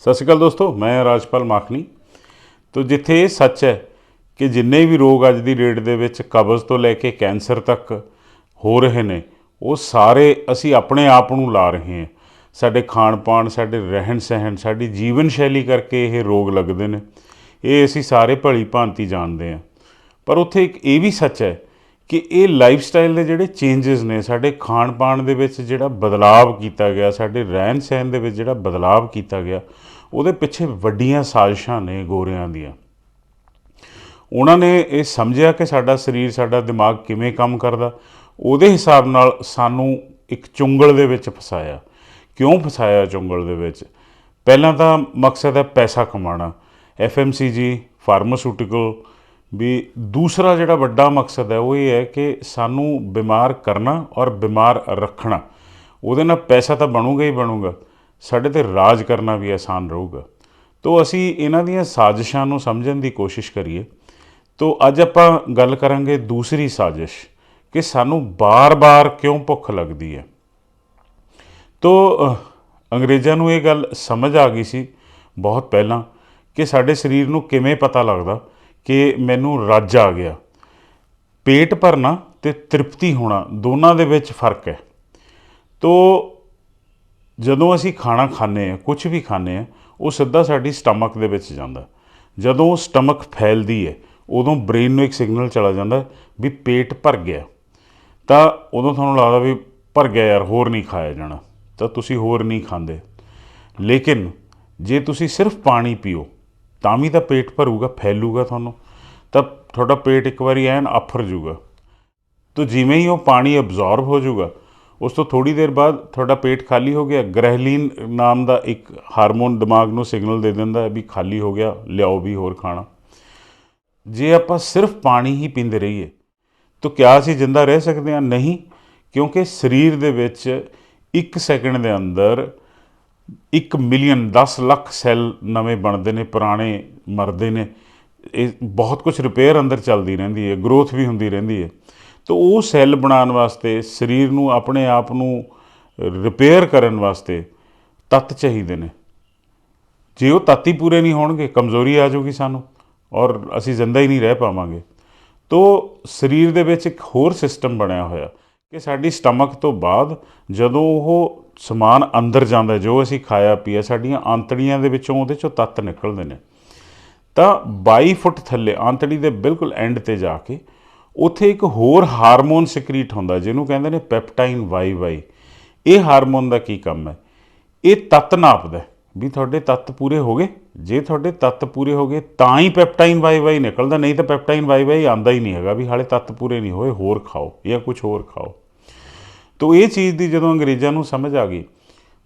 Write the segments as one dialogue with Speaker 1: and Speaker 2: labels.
Speaker 1: ਸਤਿ ਸ਼੍ਰੀ ਅਕਾਲ ਦੋਸਤੋ, ਮੈਂ ਰਾਜਪਾਲ ਮਾਖਣੀ। ਤੋ ਜਿੱਥੇ ਇਹ ਸੱਚ ਹੈ ਕਿ ਜਿੰਨੇ ਵੀ ਰੋਗ ਅੱਜ ਦੀ ਡੇਟ ਦੇ ਵਿੱਚ ਕਬਜ਼ ਤੋਂ ਲੈ ਕੇ ਕੈਂਸਰ ਤੱਕ ਹੋ ਰਹੇ ਨੇ, ਉਹ ਸਾਰੇ ਅਸੀਂ ਆਪਣੇ ਆਪ ਨੂੰ ਲਾ ਰਹੇ ਹਾਂ। ਸਾਡੇ ਖਾਣ ਪਾਣ ਸਾਡੇ ਰਹਿਣ ਸਹਿਣ ਸਾਡੀ ਜੀਵਨ ਸ਼ੈਲੀ ਕਰਕੇ ਇਹ ਰੋਗ ਲੱਗਦੇ ਨੇ। ਇਹ ਅਸੀਂ ਸਾਰੇ ਭਲੀ ਭਾਂਤੀ ਜਾਣਦੇ ਹਾਂ। ਪਰ ਉੱਥੇ ਇੱਕ ਇਹ ਵੀ ਸੱਚ ਹੈ ਕਿ ਇਹ ਲਾਈਫ ਸਟਾਈਲ ਦੇ ਜਿਹੜੇ ਚੇਂਜਸ ਨੇ, ਸਾਡੇ ਖਾਣ ਪਾਣ ਦੇ ਵਿੱਚ ਜਿਹੜਾ ਬਦਲਾਵ ਕੀਤਾ ਗਿਆ, ਸਾਡੇ ਰਹਿਣ ਸਹਿਣ ਦੇ ਵਿੱਚ ਜਿਹੜਾ ਬਦਲਾਵ ਕੀਤਾ ਗਿਆ, ਉਹਦੇ ਪਿੱਛੇ ਵੱਡੀਆਂ ਸਾਜ਼ਿਸ਼ਾਂ ਨੇ ਗੋਰਿਆਂ ਦੀਆਂ। ਉਹਨਾਂ ਨੇ ਇਹ ਸਮਝਿਆ ਕਿ ਸਾਡਾ ਸਰੀਰ, ਸਾਡਾ ਦਿਮਾਗ ਕਿਵੇਂ ਕੰਮ ਕਰਦਾ। ਉਹਦੇ ਹਿਸਾਬ ਨਾਲ ਸਾਨੂੰ ਇੱਕ ਚੁੰਗਲ ਦੇ ਵਿੱਚ ਫਸਾਇਆ। ਕਿਉਂ ਫਸਾਇਆ ਚੁੰਗਲ ਦੇ ਵਿੱਚ? ਪਹਿਲਾਂ ਤਾਂ ਮਕਸਦ ਹੈ ਪੈਸਾ ਕਮਾਉਣਾ। ਐਫਐਮਸੀਜੀ ਫਾਰਮਾਸਿਊਟੀਕਲ ਵੀ ਦੂਸਰਾ ਜਿਹੜਾ ਵੱਡਾ ਮਕਸਦ ਹੈ, ਉਹ ਇਹ ਹੈ ਕਿ ਸਾਨੂੰ ਬਿਮਾਰ ਕਰਨਾ ਔਰ ਬਿਮਾਰ ਰੱਖਣਾ। ਉਹਦੇ ਨਾਲ ਪੈਸਾ ਤਾਂ ਬਣੂਗਾ ਹੀ ਬਣੂਗਾ, ਸਾਡੇ ਤੇ ਰਾਜ ਕਰਨਾ ਵੀ ਆਸਾਨ ਰਹੂਗਾ। ਤੋ ਅਸੀਂ ਇਹਨਾਂ ਦੀਆਂ ਸਾਜ਼ਿਸ਼ਾਂ ਨੂੰ ਸਮਝਣ ਦੀ ਕੋਸ਼ਿਸ਼ ਕਰੀਏ। ਤੋ ਅੱਜ ਆਪਾਂ ਗੱਲ ਕਰਾਂਗੇ ਦੂਸਰੀ ਸਾਜ਼ਿਸ਼ ਕਿ ਸਾਨੂੰ ਬਾਰ-ਬਾਰ ਕਿਉਂ ਭੁੱਖ ਲੱਗਦੀ ਹੈ। ਤੋ ਅੰਗਰੇਜ਼ਾਂ ਨੂੰ ਇਹ ਗੱਲ ਸਮਝ ਆ ਗਈ ਸੀ ਬਹੁਤ ਪਹਿਲਾਂ ਕਿ ਸਾਡੇ ਸਰੀਰ ਨੂੰ ਕਿਵੇਂ ਪਤਾ ਲੱਗਦਾ ਕਿ ਮੈਨੂੰ ਰੱਜ ਆ ਗਿਆ। ਪੇਟ ਭਰਨਾ ਤੇ ਤ੍ਰਿਪਤੀ ਹੋਣਾ, ਦੋਨਾਂ ਦੇ ਵਿੱਚ ਫ਼ਰਕ ਹੈ। ਤੋ ਜਦੋਂ ਅਸੀਂ ਖਾਣਾ ਖਾਂਦੇ ਆ ਕੁਝ ਵੀ ਖਾਂਦੇ ਆ ਉਹ ਸਿੱਧਾ ਸਾਡੀ ਸਟਮਕ ਦੇ ਵਿੱਚ ਜਾਂਦਾ। ਜਦੋਂ ਸਟਮਕ ਫੈਲਦੀ ਹੈ, ਉਦੋਂ ਬ੍ਰੇਨ ਨੂੰ ਇੱਕ ਸਿਗਨਲ ਚਲਾ ਜਾਂਦਾ ਵੀ ਪੇਟ ਭਰ ਗਿਆ। ਤਾਂ ਉਦੋਂ ਤੁਹਾਨੂੰ ਲੱਗਦਾ ਵੀ ਭਰ ਗਿਆ ਯਾਰ, ਹੋਰ ਨਹੀਂ ਖਾਇਆ ਜਾਣਾ। ਤਾਂ ਤੁਸੀਂ ਹੋਰ ਨਹੀਂ ਖਾਂਦੇ। ਲੇਕਿਨ ਜੇ ਤੁਸੀਂ ਸਿਰਫ ਪਾਣੀ ਪੀਓ ਤਾਂ ਵੀ ਤਾਂ ਪੇਟ ਭਰੂਗਾ, ਫੈਲੂਗਾ ਤੁਹਾਨੂੰ। ਤਾਂ ਤੁਹਾਡਾ ਪੇਟ ਇੱਕ ਵਾਰੀ ਐਨ ਆਫਰ ਜੂਗਾ ਤੋ ਜਿਵੇਂ ਹੀ ਉਹ ਪਾਣੀ ਅਬਜ਼ੌਰਬ ਹੋ ਜਾਊਗਾ, ਉਸ ਤੋਂ ਥੋੜੀ ਦੇਰ ਬਾਅਦ ਤੁਹਾਡਾ ਪੇਟ ਖਾਲੀ ਹੋ ਗਿਆ। ਗ੍ਰਹਿਲੀਨ ਨਾਮ ਦਾ ਇੱਕ ਹਾਰਮੋਨ ਦਿਮਾਗ ਨੂੰ ਸਿਗਨਲ ਦੇ ਦਿੰਦਾ ਹੈ ਵੀ ਖਾਲੀ ਹੋ ਗਿਆ, ਲਿਆਓ ਵੀ ਹੋਰ ਖਾਣਾ। ਜੇ ਆਪਾਂ ਸਿਰਫ ਪਾਣੀ ਹੀ ਪੀਂਦੇ ਰਹੀਏ, ਤਾਂ ਕਿਆ ਅਸੀਂ ਜਿੰਦਾ ਰਹਿ ਸਕਦੇ ਹਾਂ? ਨਹੀਂ, ਕਿਉਂਕਿ ਸਰੀਰ ਦੇ ਵਿੱਚ 1 ਸੈਕਿੰਡ ਦੇ ਅੰਦਰ 1 ਮਿਲੀਅਨ 10 ਲੱਖ ਸੈੱਲ ਨਵੇਂ ਬਣਦੇ ਨੇ, ਪੁਰਾਣੇ ਮਰਦੇ ਨੇ। ਇਹ ਬਹੁਤ ਕੁਝ ਰਿਪੇਅਰ ਅੰਦਰ ਚੱਲਦੀ ਰਹਿੰਦੀ ਹੈ ਗਰੋਥ ਵੀ ਹੁੰਦੀ ਰਹਿੰਦੀ ਹੈ। ਤਾਂ ਉਹ ਸੈੱਲ ਬਣਾਉਣ ਵਾਸਤੇ, ਸਰੀਰ ਨੂੰ ਆਪਣੇ ਆਪ ਨੂੰ ਰਿਪੇਅਰ ਕਰਨ ਵਾਸਤੇ ਤੱਤ ਚਾਹੀਦੇ ਨੇ। ਜੇ ਉਹ ਤੱਤ ਹੀ ਪੂਰੇ ਨਹੀਂ ਹੋਣਗੇ, ਕਮਜ਼ੋਰੀ ਆ ਜਾਊਗੀ ਸਾਨੂੰ ਔਰ ਅਸੀਂ ਜ਼ਿੰਦਾ ਹੀ ਨਹੀਂ ਰਹਿ ਪਾਵਾਂਗੇ। ਤੋ ਸਰੀਰ ਦੇ ਵਿੱਚ ਇੱਕ ਹੋਰ ਸਿਸਟਮ ਬਣਿਆ ਹੋਇਆ। ਕਿ ਸਾਡੀ ਸਟਮਕ ਤੋਂ ਬਾਅਦ ਜਦੋਂ ਉਹ ਸਮਾਨ ਅੰਦਰ ਜਾਂਦਾ, ਜੋ ਅਸੀਂ ਖਾਇਆ ਪੀਆ, ਸਾਡੀਆਂ ਆਂਤੜੀਆਂ ਦੇ ਵਿੱਚੋਂ ਉਹਦੇ ਚੋਂ ਤੱਤ ਨਿਕਲਦੇ ਨੇ। ਤਾਂ 22 ਫੁੱਟ ਥੱਲੇ, ਆਂਤੜੀ ਦੇ ਬਿਲਕੁਲ ਐਂਡ ਤੇ ਜਾ ਕੇ ਉੱਥੇ ਇੱਕ ਹੋਰ ਹਾਰਮੋਨ ਸਿਕਰੀਟ ਹੁੰਦਾ, ਜਿਹਨੂੰ ਕਹਿੰਦੇ ਨੇ ਪੈਪਟਾਈਨ ਵਾਈ ਵਾਈ। ਇਹ ਹਾਰਮੋਨ ਦਾ ਕੀ ਕੰਮ ਹੈ? ਇਹ ਤੱਤ ਨਾਪਦਾ ਵੀ ਤੁਹਾਡੇ ਤੱਤ ਪੂਰੇ ਹੋ ਗਏ। ਜੇ ਤੁਹਾਡੇ ਤੱਤ ਪੂਰੇ ਹੋ ਗਏ, ਤਾਂ ਹੀ ਪੈਪਟਾਈਨ ਵਾਈ ਵਾਈ ਨਿਕਲਦਾ, ਨਹੀਂ ਤਾਂ ਪੈਪਟਾਈਨ ਵਾਈ ਵਾਈ ਆਂਦਾ ਹੀ ਨਹੀਂ ਹੈਗਾ ਵੀ ਹਾਲੇ ਤੱਤ ਪੂਰੇ ਨਹੀਂ ਹੋਏ, ਹੋਰ ਖਾਓ ਜਾਂ ਕੁਝ ਹੋਰ ਖਾਓ। ਤੋ ਇਹ ਚੀਜ਼ ਦੀ ਜਦੋਂ ਅੰਗਰੇਜ਼ਾਂ ਨੂੰ ਸਮਝ ਆ ਗਈ,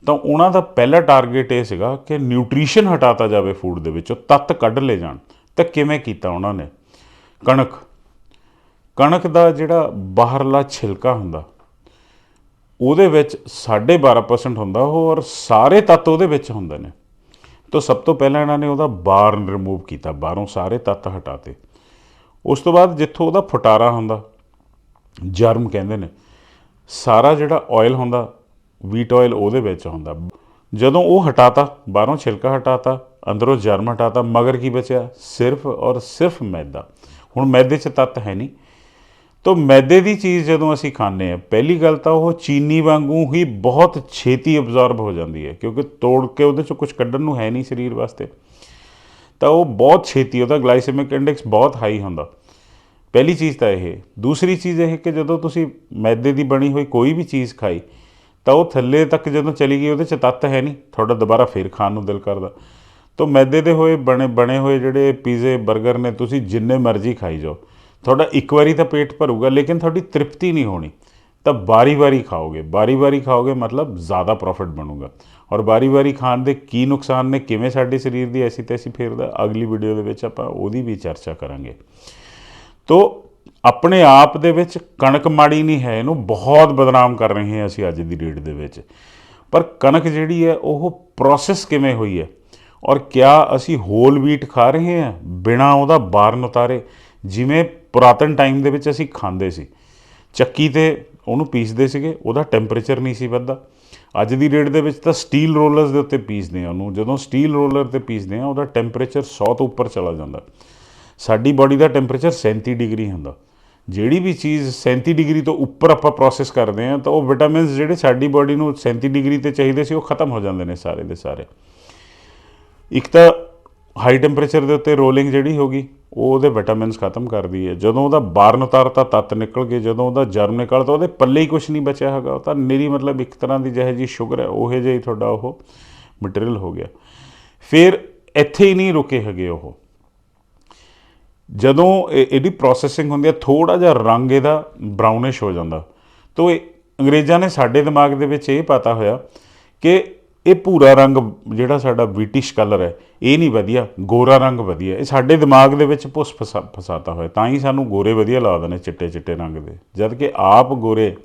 Speaker 1: ਤਾਂ ਉਹਨਾਂ ਦਾ ਪਹਿਲਾ ਟਾਰਗੇਟ ਇਹ ਸੀਗਾ ਕਿ ਨਿਊਟ੍ਰੀਸ਼ਨ ਹਟਾਤਾ ਜਾਵੇ ਫੂਡ ਦੇ ਵਿੱਚੋਂ, ਤੱਤ ਕੱਢ ਲਏ ਜਾਣ। ਤਾਂ ਕਿਵੇਂ ਕੀਤਾ ਉਹਨਾਂ ਨੇ? ਕਣਕ। ਕਣਕ ਦਾ ਜਿਹੜਾ ਬਾਹਰਲਾ ਛਿਲਕਾ ਹੁੰਦਾ, ਉਹਦੇ ਵਿੱਚ 12.5% ਹੁੰਦਾ ਉਹ ਔਰ ਸਾਰੇ ਤੱਤ ਉਹਦੇ ਵਿੱਚ ਹੁੰਦੇ ਨੇ। ਤਾਂ ਸਭ ਤੋਂ ਪਹਿਲਾਂ ਇਹਨਾਂ ਨੇ ਉਹਦਾ ਬਾਰਨ ਰਿਮੂਵ ਕੀਤਾ, ਬਾਹਰੋਂ ਸਾਰੇ ਤੱਤ ਹਟਾਤੇ। ਉਸ ਤੋਂ ਬਾਅਦ ਜਿੱਥੋਂ ਉਹਦਾ ਫਟਾਰਾ ਹੁੰਦਾ, ਜਰਮ ਕਹਿੰਦੇ ਨੇ ਸਾਰਾ ਜਿਹੜਾ ਆਇਲ ਹੁੰਦਾ ਵੀਟ ਆਇਲ ਉਹਦੇ ਵਿੱਚ ਹੁੰਦਾ। ਜਦੋਂ ਉਹ ਹਟਾਤਾ, ਬਾਹਰੋਂ ਛਿਲਕਾ ਹਟਾਤਾ, ਅੰਦਰੋਂ ਜਰਮ ਹਟਾਤਾ, ਮਗਰ ਕੀ ਬਚਿਆ? ਸਿਰਫ ਔਰ ਸਿਰਫ ਮੈਦਾ। ਹੁਣ ਮੈਦੇ 'ਚ ਤੱਤ ਹੈ ਨਹੀਂ। ਤੋ ਮੈਦੇ ਦੀ ਚੀਜ਼ ਜਦੋਂ ਅਸੀਂ ਖਾਂਦੇ ਆ ਪਹਿਲੀ ਗੱਲ ਤਾਂ ਉਹ ਚੀਨੀ ਵਾਂਗੂ ਹੀ ਬਹੁਤ ਛੇਤੀ ਅਬਜ਼ੌਰਬ ਹੋ ਜਾਂਦੀ ਹੈ, ਕਿਉਂਕਿ ਤੋੜ ਕੇ ਉਹਦੇ ਚੋਂ ਕੁਝ ਕੱਢਣ ਨੂੰ ਹੈ ਨਹੀਂ ਸਰੀਰ ਵਾਸਤੇ। ਤਾਂ ਉਹ ਬਹੁਤ ਛੇਤੀ, ਉਹਦਾ ਗਲਾਈਸੈਮਿਕ ਇੰਡੈਕਸ ਬਹੁਤ ਹਾਈ ਹੁੰਦਾ। ਪਹਿਲੀ ਚੀਜ਼ ਤਾਂ ਇਹ। ਦੂਸਰੀ ਚੀਜ਼ ਇਹ ਕਿ ਜਦੋਂ ਤੁਸੀਂ ਮੈਦੇ ਦੀ ਬਣੀ ਹੋਈ ਕੋਈ ਵੀ ਚੀਜ਼ ਖਾਈ, ਤਾਂ ਉਹ ਥੱਲੇ ਤੱਕ ਜਦੋਂ ਚਲੀ ਗਈ, ਉਹਦੇ ਚ ਤੱਤ ਹੈ ਨਹੀਂ। ਤੁਹਾਡਾ ਦੁਬਾਰਾ ਫੇਰ ਖਾਣ ਨੂੰ ਦਿਲ ਕਰਦਾ। ਤਾਂ ਮੈਦੇ ਦੇ ਹੋਏ ਬਣੇ ਬਣੇ ਹੋਏ ਜਿਹੜੇ ਪੀਜ਼ੇ 버ਗਰ ਨੇ, ਤੁਸੀਂ ਜਿੰਨੇ ਮਰਜ਼ੀ ਖਾਈ ਜਾਓ। ਤੁਹਾਡਾ ਇੱਕ ਵਾਰੀ ਤਾਂ ਪੇਟ ਭਰੂਗਾ, ਲੇਕਿਨ ਤੁਹਾਡੀ ਤ੍ਰਿਪਤੀ ਨਹੀਂ ਹੋਣੀ। ਤਾਂ ਬਾਰੀ-ਬਾਰੀ ਖਾਓਗੇ। ਬਾਰੀ-ਬਾਰੀ ਖਾਓਗੇ ਮਤਲਬ ਜ਼ਿਆਦਾ ਪ੍ਰੋਫਿਟ ਬਣੂਗਾ। ਔਰ ਬਾਰੀ-ਬਾਰੀ ਖਾਣ ਦੇ ਕੀ ਨੁਕਸਾਨ ਨੇ, ਕਿਵੇਂ ਸਾਡੇ ਸਰੀਰ ਦੀ ਐਸੀ ਤੈਸੀ ਫੇਰਦਾ, ਅਗਲੀ ਵੀਡੀਓ ਦੇ ਵਿੱਚ ਆਪਾਂ ਉਹਦੀ ਵੀ ਚਰਚਾ ਕਰਾਂਗੇ। ਤੋ ਆਪਣੇ ਆਪ ਦੇ ਵਿੱਚ ਕਣਕ ਮਾੜੀ ਨਹੀਂ ਹੈ, ਇਹਨੂੰ ਬਹੁਤ ਬਦਨਾਮ ਕਰ ਰਹੇ ਹਾਂ ਅਸੀਂ ਅੱਜ ਦੀ ਡੇਟ ਦੇ ਵਿੱਚ। ਪਰ ਕਣਕ ਜਿਹੜੀ ਹੈ, ਉਹ ਪ੍ਰੋਸੈਸ ਕਿਵੇਂ ਹੋਈ ਹੈ? ਔਰ ਕਿਆ ਅਸੀਂ ਹੋਲ ਵੀਟ ਖਾ ਰਹੇ ਹਾਂ? ਬਿਨਾ ਉਹਦਾ ਬਾਰਨ ਉਤਾਰੇ। ਜਿਵੇਂ ਪੁਰਾਤਨ ਟਾਈਮ ਦੇ ਵਿੱਚ ਅਸੀਂ ਖਾਂਦੇ ਸੀ। ਚੱਕੀ ਤੇ ਉਹਨੂੰ ਪੀਸਦੇ ਸੀਗੇ, ਉਹਦਾ ਟੈਂਪਰੇਚਰ ਨਹੀਂ ਸੀ ਵੱਧਦਾ। ਅੱਜ ਦੀ ਡੇਟ ਦੇ ਵਿੱਚ ਤਾਂ ਸਟੀਲ ਰੋਲਰਸ ਦੇ ਉੱਤੇ ਪੀਸਦੇ ਆ ਉਹਨੂੰ। ਜਦੋਂ ਸਟੀਲ ਰੋਲਰ ਤੇ ਪੀਸਦੇ ਆ ਉਹਦਾ ਟੈਂਪਰੇਚਰ 100 ਤੋਂ ਉੱਪਰ ਚਲਾ ਜਾਂਦਾ। ਸਾਡੀ ਬਾਡੀ ਦਾ ਟੈਂਪਰੇਚਰ 37 ਡਿਗਰੀ ਹੁੰਦਾ। ਜਿਹੜੀ ਵੀ ਚੀਜ਼ 37 ਡਿਗਰੀ ਤੋਂ ਉੱਪਰ ਆਪਾਂ ਪ੍ਰੋਸੈਸ ਕਰਦੇ ਆ ਤਾਂ ਉਹ ਵਿਟਾਮਿਨਸ ਜਿਹੜੇ ਸਾਡੀ ਬਾਡੀ ਨੂੰ 37 ਡਿਗਰੀ ਤੇ ਚਾਹੀਦੇ ਸੀ, ਉਹ ਖਤਮ ਹੋ ਜਾਂਦੇ ਨੇ ਸਾਰੇ ਦੇ ਸਾਰੇ। ਇੱਕ ਤਾਂ ਹਾਈ ਟੈਂਪਰੇਚਰ ਦੇ ਉੱਤੇ ਰੋਲਿੰਗ ਜਿਹੜੀ ਹੋਗੀ ਉਹ ਉਹਦੇ ਵਿਟਾਮਿਨਸ ਖਤਮ ਕਰਦੀ ਹੈ ਜਦੋਂ ਉਹਦਾ ਬਾਰਨ ਉਤਾਰਤਾ, ਤੱਤ ਨਿਕਲ ਗਏ। ਜਦੋਂ ਉਹਦਾ ਜਰਮ ਨਿਕਲਦਾ, ਉਹਦੇ ਪੱਲੇ ਹੀ ਕੁਝ ਨਹੀਂ ਬਚਿਆ ਹੈਗਾ। ਉਹ ਤਾਂ ਨਿਰੀ ਮਤਲਬ ਇੱਕ ਤਰ੍ਹਾਂ ਦੀ ਜਿਹੇ ਜੀ ਸ਼ੂਗਰ ਹੈ, ਉਹੇ ਜਿਹੀ ਤੁਹਾਡਾ ਉਹ ਮਟੀਰੀਅਲ ਹੋ ਗਿਆ। ਫਿਰ ਇੱਥੇ ਹੀ ਨਹੀਂ ਰੁਕੇ ਹੈਗੇ ਉਹ। ਜਦੋਂ ਇਹ- ਇਹਦੀ ਪ੍ਰੋਸੈਸਿੰਗ ਹੁੰਦੀ ਹੈ ਥੋੜਾ ਜਿਹਾ ਰੰਗ ਇਹਦਾ ਬ੍ਰਾਊਨਿਸ਼ ਹੋ ਜਾਂਦਾ। ਤੋ ਇਹ ਅੰਗਰੇਜ਼ਾਂ ਨੇ ਸਾਡੇ ਦਿਮਾਗ ਦੇ ਵਿੱਚ ਇਹ ਪਤਾ ਹੋਇਆ ਕਿ ਇਹ ਭੂਰਾ ਰੰਗ ਜਿਹੜਾ ਸਾਡਾ ਬ੍ਰਿਟਿਸ਼ ਕਲਰ ਹੈ, ਇਹ ਨਹੀਂ ਵਧੀਆ, ਗੋਰਾ ਰੰਗ ਵਧੀਆ। ਇਹ ਸਾਡੇ ਦਿਮਾਗ ਦੇ ਵਿੱਚ ਪੁਸ ਫਸਾ, ਫਸਾਤਾ ਹੋਇਆ। ਤਾਂ ਹੀ ਸਾਨੂੰ ਗੋਰੇ ਵਧੀਆ ਲੱਗਦੇ ਨੇ ਚਿੱਟੇ ਚਿੱਟੇ ਰੰਗ ਦੇ। ਜਦ ਕਿ ਆਪ ਗੋਰੇ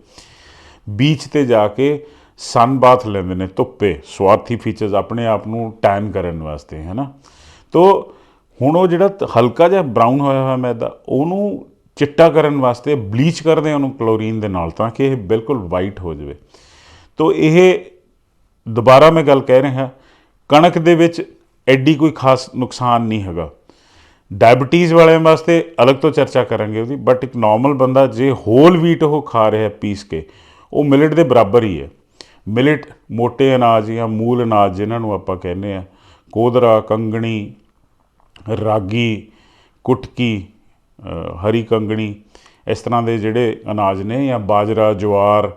Speaker 1: ਬੀਚ ਤੇ ਜਾ ਕੇ ਸਨ ਬਾਥ ਲੈਂਦੇ ਨੇ ਧੁੱਪੇ, ਸਵਾਰਥੀ ਫੀਚਰਸ ਆਪਣੇ ਆਪ ਨੂੰ ਟੈਨ ਕਰਨ ਵਾਸਤੇ ਹੈ ਨਾ ਤੋ ਹੁਣ ਉਹ ਜਿਹੜਾ ਹਲਕਾ ਜਿਹਾ ਬਰਾਊਨ ਹੋਇਆ ਹੋਇਆ ਮੈਦਾ, ਉਹਨੂੰ ਚਿੱਟਾ ਕਰਨ ਵਾਸਤੇ ਬਲੀਚ ਕਰਦੇ ਉਹਨੂੰ ਕਲੋਰੀਨ ਦੇ ਨਾਲ ਤਾਂ ਕਿ ਇਹ ਬਿਲਕੁਲ ਵਾਈਟ ਹੋ ਜਾਵੇ। ਤੋ ਇਹ ਦੁਬਾਰਾ ਮੈਂ ਗੱਲ ਕਹਿ ਰਿਹਾ, ਕਣਕ ਦੇ ਵਿੱਚ ਐਡੀ ਕੋਈ ਖਾਸ ਨੁਕਸਾਨ ਨਹੀਂ ਹੈਗਾ। ਡਾਇਬੀਟੀਜ਼ ਵਾਲਿਆਂ ਵਾਸਤੇ ਅਲੱਗ ਤੋਂ ਚਰਚਾ ਕਰਾਂਗੇ ਉਹਦੀ ਬਟ ਇੱਕ ਨਾਰਮਲ ਬੰਦਾ ਜੇ ਹੋਲ ਵੀਟ ਉਹ ਖਾ ਰਿਹਾ ਪੀਸ ਕੇ, ਉਹ ਮਿਲਟ ਦੇ ਬਰਾਬਰ ਹੀ ਹੈ। ਮਿਲਟ ਮੋٹے ਅਨਾਜ ਜਾਂ ਮੂਲ ਅਨਾਜ ਜਿਨ੍ਹਾਂ ਨੂੰ ਆਪਾਂ ਕਹਿੰਦੇ ਆ, ਕੋਦਰਾ, ਕੰਗਣੀ ਰਾਗੀ, ਕੁਟਕੀ ਹਰੀ ਕੰਗਣੀ ਇਸ ਤਰ੍ਹਾਂ ਦੇ ਜਿਹੜੇ ਅਨਾਜ ਨੇ ਜਾਂ ਬਾਜਰਾ, ਜਵਾਰ,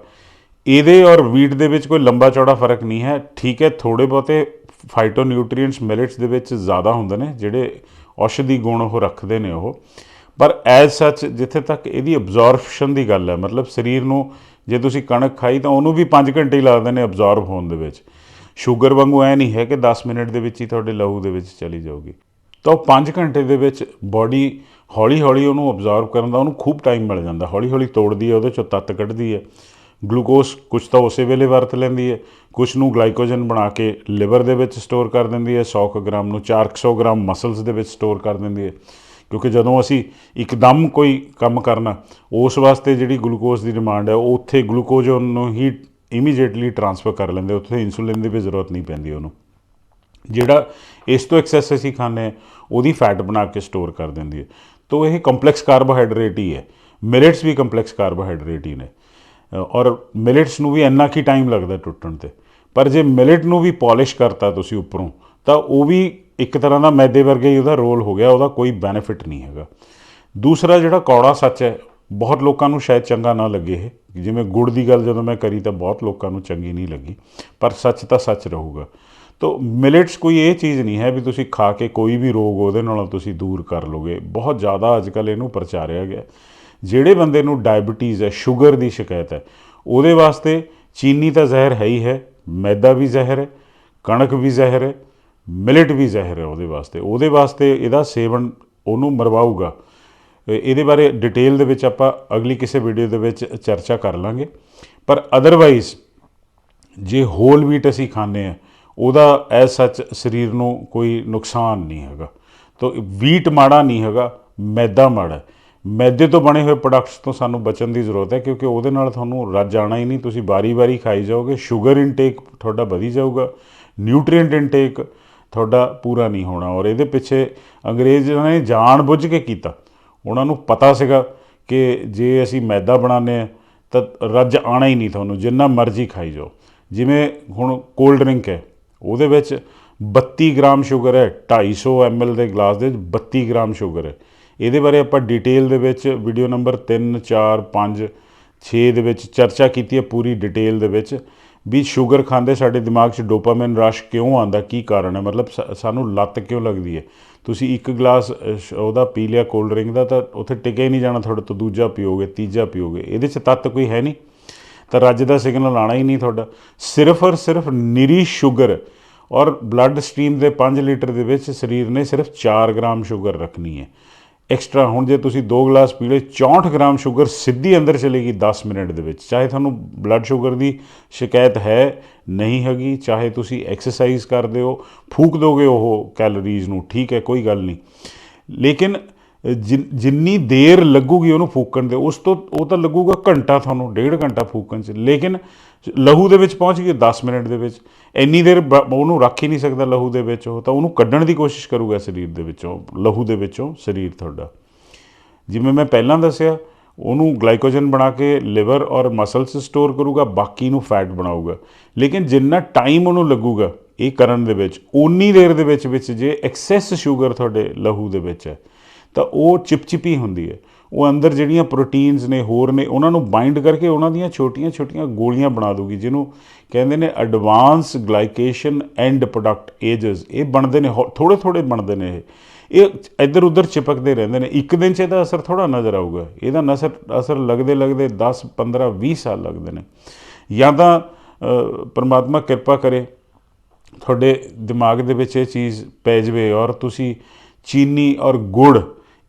Speaker 1: ਇਹਦੇ ਔਰ ਵੀਟ ਦੇ ਵਿੱਚ ਕੋਈ ਲੰਬਾ ਚੌੜਾ ਫ਼ਰਕ ਨਹੀਂ ਹੈ। ਠੀਕ ਹੈ ਥੋੜੇ ਬਹੁਤੇ ਫਾਈਟੋ ਨਿਊਟ੍ਰੀਐਂਟਸ ਮਿਲਟਸ ਦੇ ਵਿੱਚ ਜ਼ਿਆਦਾ ਹੁੰਦੇ ਨੇ, ਜਿਹੜੇ ਔਸ਼ਧੀ ਗੁਣ ਉਹ ਰੱਖਦੇ ਨੇ ਉਹ। ਪਰ ਐਜ਼ ਸੱਚ ਜਿੱਥੇ ਤੱਕ ਇਹਦੀ ਅਬਜ਼ੌਰਪਸ਼ਨ ਦੀ ਗੱਲ ਹੈ, ਮਤਲਬ ਸਰੀਰ ਨੂੰ ਜੇ ਤੁਸੀਂ ਕਣਕ ਖਾਈ ਤਾਂ ਉਹਨੂੰ ਵੀ 5 ਘੰਟੇ ਹੀ ਲੱਗਦੇ ਨੇ ਅਬਜ਼ੌਰਬ ਹੋਣ ਦੇ ਵਿੱਚ। ਸ਼ੂਗਰ ਵਾਂਗੂ ਐ ਨਹੀਂ ਹੈ ਕਿ 10 ਮਿੰਟ ਦੇ ਵਿੱਚ ਹੀ ਤੁਹਾਡੇ ਲਹੂ ਦੇ ਵਿੱਚ ਚਲੀ ਜਾਊਗੀ। ਤਾਂ ਉਹ 5 ਘੰਟੇ ਦੇ ਵਿੱਚ ਬਾਡੀ ਹੌਲੀ ਹੌਲੀ ਉਹਨੂੰ ਅਬਜ਼ੌਰਬ ਕਰਨ ਦਾ ਉਹਨੂੰ ਖੂਬ ਟਾਈਮ ਮਿਲ ਜਾਂਦਾ। ਹੌਲੀ ਹੌਲੀ ਤੋੜਦੀ ਹੈ, ਉਹਦੇ ਚੋਂ ਤੱਤ ਕੱਢਦੀ ਹੈ। ਗਲੂਕੋਸ ਕੁਝ ਤਾਂ ਉਸੇ ਵੇਲੇ ਵਰਤ ਲੈਂਦੀ ਹੈ। ਕੁਝ ਨੂੰ ਗਲਾਈਕੋਜਨ ਬਣਾ ਕੇ ਲਿਵਰ ਦੇ ਵਿੱਚ ਸਟੋਰ ਕਰ ਦਿੰਦੀ ਹੈ। 100 ਕੁ ਗ੍ਰਾਮ ਨੂੰ 400 ਗ੍ਰਾਮ ਮਸਲਸ ਦੇ ਵਿੱਚ ਸਟੋਰ ਕਰ ਦਿੰਦੀ ਹੈ। ਕਿਉਂਕਿ ਜਦੋਂ ਅਸੀਂ ਇੱਕਦਮ ਕੋਈ ਕੰਮ ਕਰਨਾ, ਉਸ ਵਾਸਤੇ ਜਿਹੜੀ ਗਲੂਕੋਜ਼ ਦੀ ਡਿਮਾਂਡ ਹੈ, ਉਹ ਉੱਥੇ ਗਲੂਕੋਜ਼ ਨੂੰ ਹੀ ਇਮੀਡੀਏਟਲੀ ਟਰਾਂਸਫਰ ਕਰ ਲੈਂਦੇ, ਉੱਥੇ ਇਨਸੂਲਿਨ ਦੀ ਵੀ ਜ਼ਰੂਰਤ ਨਹੀਂ ਪੈਂਦੀ ਉਹਨੂੰ। ਜਿਹੜਾ ਇਸ ਤੋਂ ਐਕਸੈਸ ਅਸੀਂ ਖਾਂਦੇ ਹਾਂ, ਉਹਦੀ ਫੈਟ ਬਣਾ ਕੇ ਸਟੋਰ ਕਰ ਦਿੰਦੀ ਹੈ। ਤੋ ਇਹ ਕੰਪਲੈਕਸ ਕਾਰਬੋਹਾਈਡਰੇਟ ਹੀ ਹੈ। ਮਿਲਟਸ ਵੀ ਕੰਪਲੈਕਸ ਕਾਰਬੋਹਾਈਡਰੇਟ ਹੀ ਨੇ। ਔਰ ਮਿਲਟਸ ਨੂੰ ਵੀ ਇੰਨਾ ਕੀ ਟਾਈਮ ਲੱਗਦਾ ਟੁੱਟਣ ਤੇ? ਪਰ ਜੇ ਮਿਲਟ ਨੂੰ ਵੀ ਪਾਲਿਸ਼ ਕਰਤਾ ਤੁਸੀਂ ਉੱਪਰੋਂ, ਤਾਂ ਉਹ ਵੀ ਇੱਕ ਤਰ੍ਹਾਂ ਦਾ ਮੈਦੇ ਵਰਗਾ ਹੀ ਉਹਦਾ ਰੋਲ ਹੋ ਗਿਆ, ਉਹਦਾ ਕੋਈ ਬੈਨੀਫਿਟ ਨਹੀਂ ਹੈਗਾ। ਦੂਸਰਾ ਜਿਹੜਾ ਕੌੜਾ ਸੱਚ ਹੈ, ਬਹੁਤ ਲੋਕਾਂ ਨੂੰ ਸ਼ਾਇਦ ਚੰਗਾ ਨਾ ਲੱਗੇ ਇਹ। ਜਿਵੇਂ ਗੁੜ ਦੀ ਗੱਲ ਜਦੋਂ ਮੈਂ ਕਰੀ ਤਾਂ ਬਹੁਤ ਲੋਕਾਂ ਨੂੰ ਚੰਗੀ ਨਹੀਂ ਲੱਗੀ। ਪਰ ਸੱਚ ਤਾਂ ਸੱਚ ਰਹੂਗਾ। ਤੋ ਮਿਲਟਸ ਕੋਈ ਇਹ ਚੀਜ਼ ਨਹੀਂ ਹੈ ਵੀ ਤੁਸੀਂ ਖਾ ਕੇ ਕੋਈ ਵੀ ਰੋਗ ਉਹਦੇ ਨਾਲੋਂ ਤੁਸੀਂ ਦੂਰ ਕਰ ਲੋਗੇ ਬਹੁਤ ਜ਼ਿਆਦਾ ਅੱਜ ਕੱਲ ਇਹਨੂੰ ਪ੍ਰਚਾਰਿਆ ਗਿਆ ਜਿਹੜੇ ਬੰਦੇ ਨੂੰ ਡਾਇਬੀਟੀਜ਼ ਹੈ, ਸ਼ੂਗਰ ਦੀ ਸ਼ਿਕਾਇਤ ਹੈ, ਉਹਦੇ ਵਾਸਤੇ ਚੀਨੀ ਤਾਂ ਜ਼ਹਿਰ ਹੈ ਹੀ ਹੈ, ਮੈਦਾ ਵੀ ਜ਼ਹਿਰ ਹੈ, ਕਣਕ ਵੀ ਜ਼ਹਿਰ ਹੈ, ਮਿਲਟ ਵੀ ਜ਼ਹਿਰ ਹੈ ਉਹਦੇ ਵਾਸਤੇ। ਉਹਦੇ ਵਾਸਤੇ ਇਹਦਾ ਸੇਵਨ ਉਹਨੂੰ ਮਰਵਾਊਗਾ। ਇਹਦੇ ਬਾਰੇ ਡਿਟੇਲ ਦੇ ਵਿੱਚ ਆਪਾਂ ਅਗਲੀ ਕਿਸੇ ਵੀਡੀਓ ਦੇ ਵਿੱਚ ਚਰਚਾ ਕਰ ਲਾਂਗੇ। ਪਰ ਅਦਰਵਾਈਜ਼ ਜੇ ਹੋਲ ਵੀਟ ਅਸੀਂ ਖਾਂਦੇ ਆ ਉਹਦਾ ਐਸ ਸੱਚ ਸਰੀਰ ਨੂੰ ਕੋਈ ਨੁਕਸਾਨ ਨਹੀਂ ਹੈਗਾ। ਤੋ ਵੀਟ ਮਾੜਾ ਨਹੀਂ ਹੈਗਾ, ਮੈਦਾ ਮਾੜਾ ਮੈਦੇ ਤੋਂ ਬਣੇ ਹੋਏ ਪ੍ਰੋਡਕਟਸ ਤੋਂ ਸਾਨੂੰ ਬਚਣ ਦੀ ਜ਼ਰੂਰਤ ਹੈ, ਕਿਉਂਕਿ ਉਹਦੇ ਨਾਲ ਤੁਹਾਨੂੰ ਰੱਜ ਆਣਾ ਹੀ ਨਹੀਂ। ਤੁਸੀਂ ਬਾਰੀ-ਬਾਰੀ ਖਾਈ ਜਾਓਗੇ ਸ਼ੂਗਰ ਇਨਟੇਕ ਤੁਹਾਡਾ ਵਧੀ ਜਾਊਗਾ ਨਿਊਟ੍ਰੀਐਂਟ ਇਨਟੇਕ ਤੁਹਾਡਾ ਪੂਰਾ ਨਹੀਂ ਹੋਣਾ। ਔਰ ਇਹਦੇ ਪਿੱਛੇ ਅੰਗਰੇਜ਼ਾਂ ਨੇ ਜਾਣ ਬੁੱਝ ਕੇ ਕੀਤਾ। ਉਹਨਾਂ ਨੂੰ ਪਤਾ ਸੀਗਾ ਕਿ ਜੇ ਅਸੀਂ ਮੈਦਾ ਬਣਾਉਂਦੇ ਆ ਤਾਂ ਰੱਜ ਆਣਾ ਹੀ ਨਹੀਂ ਤੁਹਾਨੂੰ। ਜਿੰਨਾ ਮਰਜ਼ੀ ਖਾਈ ਜਾਓ। ਜਿਵੇਂ ਹੁਣ ਕੋਲਡ ਡਰਿੰਕ ਹੈ ਉਹਦੇ ਵਿੱਚ 32 ਗ੍ਰਾਮ ਸ਼ੂਗਰ ਹੈ 250 ml ਦੇ ਗਲਾਸ ਦੇ ਵਿੱਚ 32 ਗ੍ਰਾਮ ਸ਼ੂਗਰ ਹੈ। ਇਹਦੇ ਬਾਰੇ ਆਪਾਂ ਡਿਟੇਲ ਦੇ ਵਿੱਚ ਵੀਡੀਓ ਨੰਬਰ 3 4 5 6 ਦੇ ਵਿੱਚ ਚਰਚਾ ਕੀਤੀ ਹੈ, ਪੂਰੀ ਡਿਟੇਲ ਦੇ ਵਿੱਚ। ਵੀ ਸ਼ੂਗਰ ਖਾਂਦੇ ਸਾਡੇ ਦਿਮਾਗ 'ਚ ਡੋਪਾਮਾਈਨ ਰਸ਼ ਕਿਉਂ ਆਉਂਦਾ, ਕੀ ਕਾਰਨ ਹੈ? ਮਤਲਬ ਸਾ- ਸਾਨੂੰ ਲੱਤ ਕਿਉਂ ਲੱਗਦੀ ਹੈ? ਤੁਸੀਂ ਇੱਕ ਗਲਾਸ ਸ਼- ਉਹਦਾ ਪੀ ਲਿਆ, ਕੋਲਡ ਡਰਿੰਕ ਦਾ, ਤਾਂ ਉੱਥੇ ਟਿਕੇ ਹੀ ਨਹੀਂ ਜਾਣਾ ਤੁਹਾਡੇ ਤੋਂ, ਦੂਜਾ ਪੀਓਗੇ, ਤੀਜਾ ਪੀਓਗੇ। ਇਹਦੇ 'ਚ ਤੱਤ ਕੋਈ ਹੈ ਨਹੀਂ? ਤਾਂ ਰੱਜ ਦਾ ਸਿਗਨਲ ਆਣਾ ਹੀ ਨਹੀਂ ਤੁਹਾਡਾ। ਸਿਰਫ ਔਰ ਸਿਰਫ ਨਿਰੀ ਸ਼ੂਗਰ ਔਰ ਬਲੱਡ ਸਟ੍ਰੀਮ ਦੇ 5 ਲੀਟਰ ਦੇ ਵਿੱਚ ਸਰੀਰ ਨੇ ਸਿਰਫ 4 ਗ੍ਰਾਮ ਸ਼ੂਗਰ ਰੱਖਣੀ ਹੈ। ਐਕਸਟਰਾ ਹੁਣ ਜੇ ਤੁਸੀਂ 2 ਗਲਾਸ ਪੀ ਲਏ 64 ਗ੍ਰਾਮ ਸ਼ੂਗਰ ਸਿੱਧੀ ਅੰਦਰ ਚਲੇਗੀ 10 ਮਿੰਟ ਦੇ ਵਿੱਚ। ਚਾਹੇ ਤੁਹਾਨੂੰ ਬਲੱਡ ਸ਼ੂਗਰ ਦੀ ਸ਼ਿਕਾਇਤ ਹੈ, ਨਹੀਂ ਹੈਗੀ, ਚਾਹੇ ਤੁਸੀਂ ਐਕਸਰਸਾਈਜ਼ ਕਰਦੇ ਹੋ, ਫੂਕ ਦੋਗੇ ਉਹ ਕੈਲੋਰੀਜ਼ ਨੂੰ, ਠੀਕ ਹੈ, ਕੋਈ ਗੱਲ ਨਹੀਂ। ਲੇਕਿਨ ਜਿ- ਜਿੰਨੀ ਦੇਰ ਲੱਗੂਗੀ ਉਹਨੂੰ ਫੂਕਣ ਦੇ, ਉਸ ਤੋਂ, ਉਹ ਤਾਂ ਲੱਗੂਗਾ ਘੰਟਾ ਤੁਹਾਨੂੰ, ਡੇਢ ਘੰਟਾ ਫੂਕਣ 'ਚ। ਲੇਕਿਨ ਲਹੂ ਦੇ ਵਿੱਚ ਪਹੁੰਚ ਗਈ 10 ਮਿੰਟ ਦੇ ਵਿੱਚ। ਇੰਨੀ ਦੇਰ ਬ- ਉਹਨੂੰ ਰੱਖ ਹੀ ਨਹੀਂ ਸਕਦਾ ਲਹੂ ਦੇ ਵਿੱਚ ਉਹ, ਤਾਂ ਉਹਨੂੰ ਕੱਢਣ ਦੀ ਕੋਸ਼ਿਸ਼ ਕਰੂਗਾ ਸਰੀਰ ਦੇ ਵਿੱਚੋਂ, ਲਹੂ ਦੇ ਵਿੱਚੋਂ ਸਰੀਰ ਤੁਹਾਡਾ। ਜਿਵੇਂ ਮੈਂ ਪਹਿਲਾਂ ਦੱਸਿਆ, ਉਹਨੂੰ ਗਲਾਈਕੋਜਨ ਬਣਾ ਕੇ ਲਿਵਰ ਔਰ ਮਸਲਸ ਸਟੋਰ ਕਰੂਗਾ, ਬਾਕੀ ਨੂੰ ਫੈਟ ਬਣਾਊਗਾ। ਲੇਕਿਨ ਜਿੰਨਾ ਟਾਈਮ ਉਹਨੂੰ ਲੱਗੂਗਾ ਇਹ ਕਰਨ ਦੇ ਵਿੱਚ ਉਨੀ ਦੇਰ ਦੇ ਵਿੱਚ ਵਿੱਚ ਜੇ ਐਕਸੈਸ ਸ਼ੂਗਰ ਤੁਹਾਡੇ ਲਹੂ ਦੇ ਵਿੱਚ ਹੈ ਤਾਂ ਉਹ ਚਿਪਚਿਪੀ ਹੁੰਦੀ ਹੈ। ਉਹ ਅੰਦਰ ਜਿਹੜੀਆਂ ਪ੍ਰੋਟੀਨਸ ਨੇ, ਹੋਰ ਨੇ, ਉਹਨਾਂ ਨੂੰ ਬਾਈਂਡ ਕਰਕੇ ਉਹਨਾਂ ਦੀਆਂ ਛੋਟੀਆਂ-ਛੋਟੀਆਂ ਗੋਲੀਆਂ ਬਣਾ ਦੂਗੀ, ਜਿਹਨੂੰ ਕਹਿੰਦੇ ਨੇ advance glycation end product ages ਇਹ ਬਣਦੇ ਨੇ ਥੋੜੇ-ਥੋੜੇ ਬਣਦੇ ਨੇ ਇਹ। ਇਹ ਇੱਧਰ ਉੱਧਰ ਚਿਪਕਦੇ ਰਹਿੰਦੇ ਨੇ। ਇੱਕ ਦਿਨ 'ਚ ਇਹਦਾ ਅਸਰ ਥੋੜਾ ਨਜ਼ਰ ਆਊਗਾ। ਇਹਦਾ ਨਸਰ, ਅਸਰ ਲੱਗਦੇ ਲੱਗਦੇ 10 15 20 ਸਾਲ ਲੱਗਦੇ ਨੇ। ਜਾਂ ਤਾਂ ਪਰਮਾਤਮਾ ਕਿਰਪਾ ਕਰੇ, ਤੁਹਾਡੇ ਦਿਮਾਗ ਦੇ ਵਿੱਚ ਇਹ ਚੀਜ਼ ਪੈ ਜਵੇ ਔਰ ਤੁਸੀਂ ਚੀਨੀ ਔਰ ਗੁੜ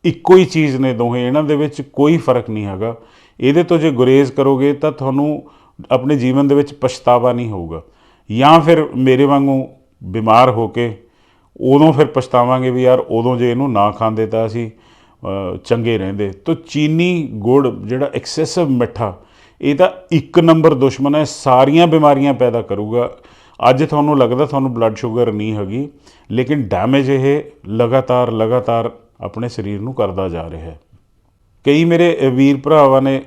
Speaker 1: ਇੱਕੋ ਹੀ ਚੀਜ਼ ਨੇ ਦੋਹੇ, ਇਹਨਾਂ ਦੇ ਵਿੱਚ ਕੋਈ ਫ਼ਰਕ ਨਹੀਂ ਹੈਗਾ। ਇਹਦੇ ਤੋਂ ਜੇ ਗੁਰੇਜ਼ ਕਰੋਗੇ ਤਾਂ ਤੁਹਾਨੂੰ ਆਪਣੇ ਜੀਵਨ ਦੇ ਵਿੱਚ ਪਛਤਾਵਾ ਨਹੀਂ ਹੋਊਗਾ। ਜਾਂ ਫਿਰ ਮੇਰੇ ਵਾਂਗੂ ਬਿਮਾਰ ਹੋ ਕੇ ਉਦੋਂ ਫਿਰ ਪਛਤਾਵਾਂਗੇ ਵੀ ਯਾਰ ਉਦੋਂ ਜੇ ਇਹਨੂੰ ਨਾ ਖਾਂਦੇ ਤਾਂ ਅਸੀਂ ਚੰਗੇ ਰਹਿੰਦੇ। ਤਾਂ ਚੀਨੀ ਗੁੜ ਜਿਹੜਾ ਐਕਸੈਸਿਵ ਮਿੱਠਾ, ਇਹ ਤਾਂ ਇੱਕ ਨੰਬਰ ਦੁਸ਼ਮਣ ਹੈ, ਸਾਰੀਆਂ ਬਿਮਾਰੀਆਂ ਪੈਦਾ ਕਰੂਗਾ। ਅੱਜ ਤੁਹਾਨੂੰ ਲੱਗਦਾ ਤੁਹਾਨੂੰ ਬਲੱਡ ਸ਼ੂਗਰ ਨਹੀਂ ਹੈਗੀ, ਲੇਕਿਨ ਡੈਮੇਜ ਇਹ ਲਗਾਤਾਰ ਲਗਾਤਾਰ ਆਪਣੇ ਸਰੀਰ ਨੂੰ ਕਰਦਾ ਜਾ ਰਿਹਾ ਹੈ। ਕਈ ਮੇਰੇ ਵੀਰ ਭਰਾਵਾਂ ਨੇ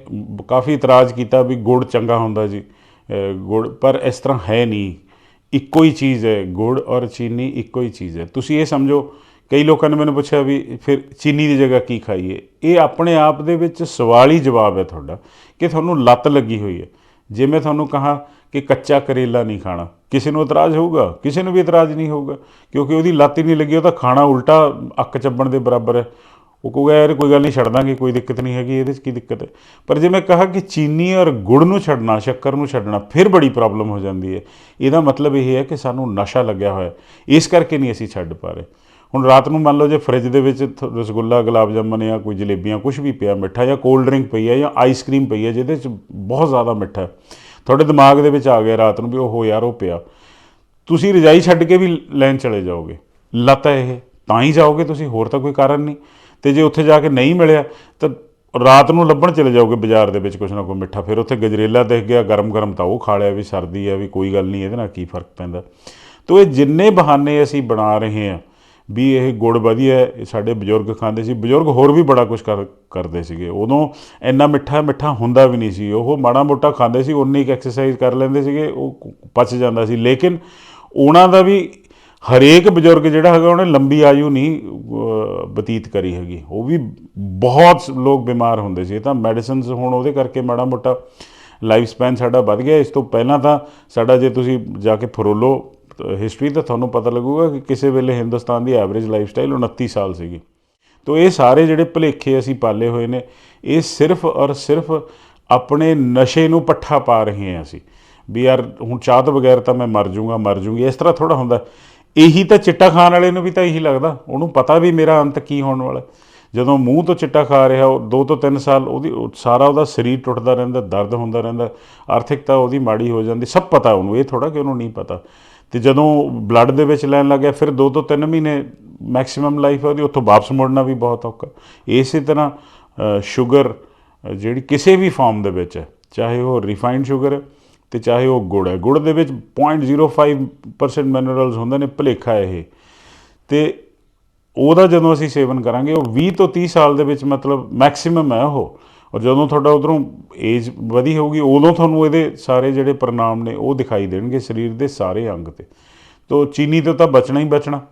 Speaker 1: ਕਾਫੀ ਇਤਰਾਜ਼ ਕੀਤਾ ਵੀ ਗੁੜ ਚੰਗਾ ਹੁੰਦਾ ਜੀ। ਗੁੜ, ਪਰ ਇਸ ਤਰ੍ਹਾਂ ਹੈ ਨਹੀਂ। ਇੱਕੋ ਹੀ ਚੀਜ਼ ਹੈ, ਗੁੜ ਔਰ ਚੀਨੀ ਇੱਕੋ ਹੀ ਚੀਜ਼ ਹੈ। ਤੁਸੀਂ ਇਹ ਸਮਝੋ, ਕਈ ਲੋਕਾਂ ਨੇ ਮੈਨੂੰ ਪੁੱਛਿਆ ਵੀ ਫਿਰ ਚੀਨੀ ਦੀ ਜਗ੍ਹਾ ਕੀ ਖਾਈਏ? ਇਹ ਆਪਣੇ ਆਪ ਦੇ ਵਿੱਚ ਸਵਾਲ ਹੀ ਜਵਾਬ ਹੈ ਤੁਹਾਡਾ ਕਿ ਤੁਹਾਨੂੰ ਲੱਤ ਲੱਗੀ ਹੋਈ ਹੈ। ਜੇ ਮੈਂ ਤੁਹਾਨੂੰ ਕਹਾ ਕਿ ਕੱਚਾ ਕਰੇਲਾ ਨਹੀਂ ਖਾਣਾ। ਕਿਸੇ ਨੂੰ ਇਤਰਾਜ਼ ਹੋਊਗਾ, ਕਿਸੇ ਨੂੰ ਵੀ ਇਤਰਾਜ਼ ਨਹੀਂ ਹੋਊਗਾ, ਕਿਉਂਕਿ ਉਹਦੀ ਲੱਤ ਹੀ ਨਹੀਂ ਲੱਗੀ, ਉਹ ਤਾਂ ਖਾਣਾ ਉਲਟਾ ਅੱਕ ਚੱਬਣ ਦੇ ਬਰਾਬਰ ਹੈ। ਉਹ ਕਹੂਗਾ, ਯਾਰ, ਕੋਈ ਗੱਲ ਨਹੀਂ, ਛੱਡ ਦਾਂਗੇ, ਕੋਈ ਦਿੱਕਤ ਨਹੀਂ ਹੈਗੀ, ਇਹਦੇ 'ਚ ਕੀ ਦਿੱਕਤ ਹੈ? ਪਰ ਜੇ ਮੈਂ ਕਹਾ ਕਿ ਚੀਨੀ ਔਰ ਗੁੜ ਨੂੰ ਛੱਡਣਾ, ਸ਼ੱਕਰ ਨੂੰ ਛੱਡਣਾ, ਫਿਰ ਬੜੀ ਪ੍ਰੋਬਲਮ ਹੋ ਜਾਂਦੀ ਹੈ। ਇਹਦਾ ਮਤਲਬ ਇਹ ਹੈ ਕਿ ਸਾਨੂੰ ਨਸ਼ਾ ਲੱਗਿਆ ਹੋਇਆ ਇਸ ਕਰਕੇ ਨਹੀਂ ਅਸੀਂ ਛੱਡ ਪਾ ਰਹੇ। ਹੁਣ ਰਾਤ ਨੂੰ ਮੰਨ ਲਓ ਜੇ ਫ੍ਰਿਜ ਦੇ ਵਿੱਚ ਥ- ਰਸਗੁੱਲਾ, ਗੁਲਾਬ ਜਾਮਨ ਜਾਂ ਕੋਈ ਜਲੇਬੀਆਂ ਕੁਝ ਵੀ ਪਿਆ, ਮਿੱਠਾ ਜਾਂ ਕੋਲਡ ਡਰਿੰਕ ਪਈ ਹੈ ਜਾਂ ਆਈਸਕ੍ਰੀਮ ਪਈ ਹੈ, ਜਿਹਦੇ 'ਚ ਬਹੁਤ ਜ਼ਿਆਦਾ ਮਿੱਠਾ ਹੈ। ਤੁਹਾਡੇ ਦਿਮਾਗ ਦੇ ਵਿੱਚ ਆ ਗਿਆ ਰਾਤ ਨੂੰ ਵੀ ਉਹ ਯਾਰ ਉਹ ਪਿਆ। ਤੁਸੀਂ ਰਜਾਈ ਛੱਡ ਕੇ ਵੀ ਲੈਣ ਚਲੇ ਜਾਓਗੇ। ਲੱਤ ਹੈ ਇਹ, ਤਾਂ ਹੀ ਜਾਓਗੇ ਤੁਸੀਂ, ਹੋਰ ਤਾਂ ਕੋਈ ਕਾਰਨ ਨਹੀਂ। ਤੇ ਜੇ ਉੱਥੇ ਜਾ ਕੇ ਨਹੀਂ ਮਿਲਿਆ, ਤਾਂ ਰਾਤ ਨੂੰ ਲੱਭਣ ਚਲੇ ਜਾਓਗੇ ਬਾਜ਼ਾਰ ਦੇ ਵਿੱਚ ਕੁਛ ਨਾ ਕੋਈ ਮਿੱਠਾ। ਫਿਰ ਉੱਥੇ ਗਜਰੇਲਾ ਦਿਖ ਗਿਆ ਗਰਮ ਗਰਮ ਤਾਂ ਉਹ ਖਾ ਲਿਆ ਵੀ, ਸਰਦੀ ਆ ਵੀ, ਕੋਈ ਗੱਲ ਨਹੀਂ, ਇਹਦੇ ਨਾਲ ਕੀ ਫ਼ਰਕ ਪੈਂਦਾ। ਤੋ ਇਹ ਜਿੰਨੇ ਬਹਾਨੇ ਅਸੀਂ ਬਣਾ ਰਹੇ ਹਾਂ ਵੀ ਇਹ ਗੁੜ ਵਧੀਆ ਹੈ, ਇਹ ਸਾਡੇ ਬਜ਼ੁਰਗ ਖਾਂਦੇ ਸੀ। ਬਜ਼ੁਰਗ ਹੋਰ ਵੀ ਬੜਾ ਕੁਝ ਕਰ, ਕਰਦੇ ਸੀਗੇ। ਉਦੋਂ ਇੰਨਾ ਮਿੱਠਾ ਮਿੱਠਾ ਹੁੰਦਾ ਵੀ ਨਹੀਂ ਸੀ। ਉਹ ਮਾੜਾ ਮੋਟਾ ਖਾਂਦੇ ਸੀ, ਉਨੀ ਕੁ ਐਕਸਰਸਾਈਜ਼ ਕਰ ਲੈਂਦੇ ਸੀਗੇ, ਉਹ ਪਚ ਜਾਂਦਾ ਸੀ। ਲੇਕਿਨ ਉਹਨਾਂ ਦਾ ਵੀ ਹਰੇਕ ਬਜ਼ੁਰਗ ਜਿਹੜਾ ਹੈਗਾ, ਉਹਨੇ ਲੰਬੀ ਆਯੂ ਨਹੀਂ ਬਤੀਤ ਕਰੀ ਹੈਗੀ। ਉਹ ਵੀ ਬਹੁਤ ਲੋਕ ਬਿਮਾਰ ਹੁੰਦੇ ਸੀ। ਤਾਂ ਮੈਡੀਸਿਨਸ ਹੁਣ ਉਹਦੇ ਕਰਕੇ ਮਾੜਾ ਮੋਟਾ ਲਾਈਫ ਸਪੈਨ ਸਾਡਾ ਵੱਧ ਗਿਆ। ਇਸ ਤੋਂ ਪਹਿਲਾਂ ਤਾਂ ਸਾਡਾ ਜੇ ਤੁਸੀਂ ਜਾ ਕੇ ਫਰੋਲੋ ਹਿਸਟਰੀ ਤਾਂ ਤੁਹਾਨੂੰ ਪਤਾ ਲੱਗੂਗਾ ਕਿ ਕਿਸੇ ਵੇਲੇ ਹਿੰਦੁਸਤਾਨ ਦੀ ਐਵਰੇਜ ਲਾਈਫ ਸਟਾਈਲ 29 ਸਾਲ ਸੀਗੀ। ਤੋ ਇਹ ਸਾਰੇ ਜਿਹੜੇ ਭੁਲੇਖੇ ਅਸੀਂ ਪਾਲੇ ਹੋਏ ਨੇ, ਇਹ ਸਿਰਫ ਔਰ ਸਿਰਫ ਆਪਣੇ ਨਸ਼ੇ ਨੂੰ ਪੱਠਾ ਪਾ ਰਹੇ ਹਾਂ ਅਸੀਂ। ਵੀ ਯਾਰ, ਹੁਣ ਚਾਹ ਤੋਂ ਬਗੈਰ ਤਾਂ ਮੈਂ ਮਰ ਜਾਊਂਗਾ ਮਰ ਜਾਊਂਗੀ ਇਸ ਤਰ੍ਹਾਂ ਥੋੜਾ ਹੁੰਦਾ। ਇਹੀ ਤਾਂ ਚਿੱਟਾ ਖਾਣ ਵਾਲੇ ਨੂੰ ਵੀ ਤਾਂ ਇਹੀ ਲੱਗਦਾ। ਉਹਨੂੰ ਪਤਾ ਵੀ ਮੇਰਾ ਅੰਤ ਕੀ ਹੋਣ ਵਾਲਾ। ਜਦੋਂ ਮੂੰਹ ਤੋਂ ਚਿੱਟਾ ਖਾ ਰਿਹਾ, ਉਹ 2 ਤੋਂ 3 ਸਾਲ ਉਹਦੀ ਸਾਰਾ ਉਹਦਾ ਸਰੀਰ ਟੁੱਟਦਾ ਰਹਿੰਦਾ, ਦਰਦ ਹੁੰਦਾ ਰਹਿੰਦਾ, ਆਰਥਿਕਤਾ ਉਹਦੀ ਮਾੜੀ ਹੋ ਜਾਂਦੀ, ਸਭ ਪਤਾ ਉਹਨੂੰ। ਇਹ ਥੋੜਾ ਕਿ ਉਹਨੂੰ ਨਹੀਂ ਪਤਾ। ਤੇ ਜਦੋਂ ਬਲੱਡ ਦੇ ਵਿੱਚ ਲੈਣ ਲੱਗਿਆ, ਫਿਰ 2 ਤੋਂ 3 ਮਹੀਨੇ ਮੈਕਸਿਮਮ ਲਾਈਫ ਉਹਦੀ, ਉੱਥੋਂ ਵਾਪਸ ਮੁੜਨਾ ਵੀ ਬਹੁਤ ਔਖਾ। ਇਸੇ ਤਰ੍ਹਾਂ ਸ਼ੂਗਰ ਜਿਹੜੀ ਕਿਸੇ ਵੀ ਫਾਰਮ ਦੇ ਵਿੱਚ ਹੈ, ਚਾਹੇ ਉਹ ਰਿਫਾਈਨਡ ਸ਼ੂਗਰ ਹੈ ਤੇ ਚਾਹੇ ਉਹ ਗੁੜ ਹੈ। ਗੁੜ ਦੇ ਵਿੱਚ 0.05% ਮਿਨਰਲਸ ਹੁੰਦੇ ਨੇ, ਭਲੇਖਾ ਇਹ। ਤੇ ਉਹਦਾ ਜਦੋਂ ਅਸੀਂ ਸੇਵਨ ਕਰਾਂਗੇ, ਉਹ 20 ਤੋਂ 30 ਸਾਲ ਦੇ ਵਿੱਚ ਮਤਲਬ ਮੈਕਸਿਮਮ ਹੈ ਉਹ। ਔਰ ਜਦੋਂ ਤੁਹਾਡਾ ਉਧਰੋਂ ਏਜ ਵਧੀ ਹੋਊਗੀ, ਉਦੋਂ ਤੁਹਾਨੂੰ ਇਹਦੇ ਸਾਰੇ ਜਿਹੜੇ ਪ੍ਰਣਾਮ ਨੇ ਉਹ ਦਿਖਾਈ ਦੇਣਗੇ ਸਰੀਰ ਦੇ ਸਾਰੇ ਅੰਗ ਤੇ। ਤੋ ਚੀਨੀ ਤੋਂ ਤਾਂ ਬਚਣਾ ਹੀ ਬਚਣਾ।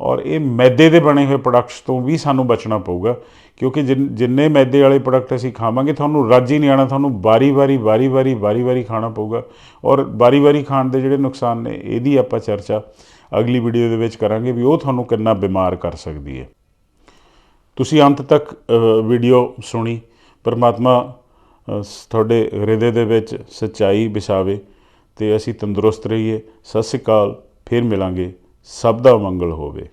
Speaker 1: ਔਰ ਇਹ ਮੈਦੇ ਦੇ ਬਣੇ ਹੋਏ ਪ੍ਰੋਡਕਟਸ ਤੋਂ ਵੀ ਸਾਨੂੰ ਬਚਣਾ ਪਊਗਾ, ਕਿਉਂਕਿ ਜਿਨ- ਜਿੰਨੇ ਮੈਦੇ ਵਾਲੇ ਪ੍ਰੋਡਕਟ ਅਸੀਂ ਖਾਵਾਂਗੇ, ਤੁਹਾਨੂੰ ਰੱਜ ਹੀ ਨਹੀਂ ਆਣਾ ਤੁਹਾਨੂੰ ਵਾਰੀ-ਵਾਰੀ ਵਾਰੀ-ਵਾਰੀ ਵਾਰੀ-ਵਾਰੀ ਖਾਣਾ ਪਊਗਾ। ਔਰ ਵਾਰੀ-ਵਾਰੀ ਖਾਣ ਦੇ ਜਿਹੜੇ ਨੁਕਸਾਨ ਨੇ, ਇਹਦੀ ਆਪਾਂ ਚਰਚਾ ਅਗਲੀ ਵੀਡੀਓ ਦੇ ਵਿੱਚ ਕਰਾਂਗੇ ਵੀ ਉਹ ਤੁਹਾਨੂੰ ਕਿੰਨਾ ਬਿਮਾਰ ਕਰ ਸਕਦੀ ਹੈ। ਤੁਸੀਂ ਅੰਤ ਤੱਕ ਵੀਡੀਓ ਸੁਣੀ। ਪਰਮਾਤਮਾ ਸ- ਤੁਹਾਡੇ ਹਿਰਦੇ ਦੇ ਵਿੱਚ ਸੱਚਾਈ ਵਿਸਾਵੇ ਤੇ ਅਸੀਂ ਤੰਦਰੁਸਤ ਰਹੀਏ। ਸਤਿ ਸ਼੍ਰੀ ਅਕਾਲ, ਫਿਰ ਮਿਲਾਂਗੇ। ਸਭ ਦਾ ਮੰਗਲ ਹੋਵੇ।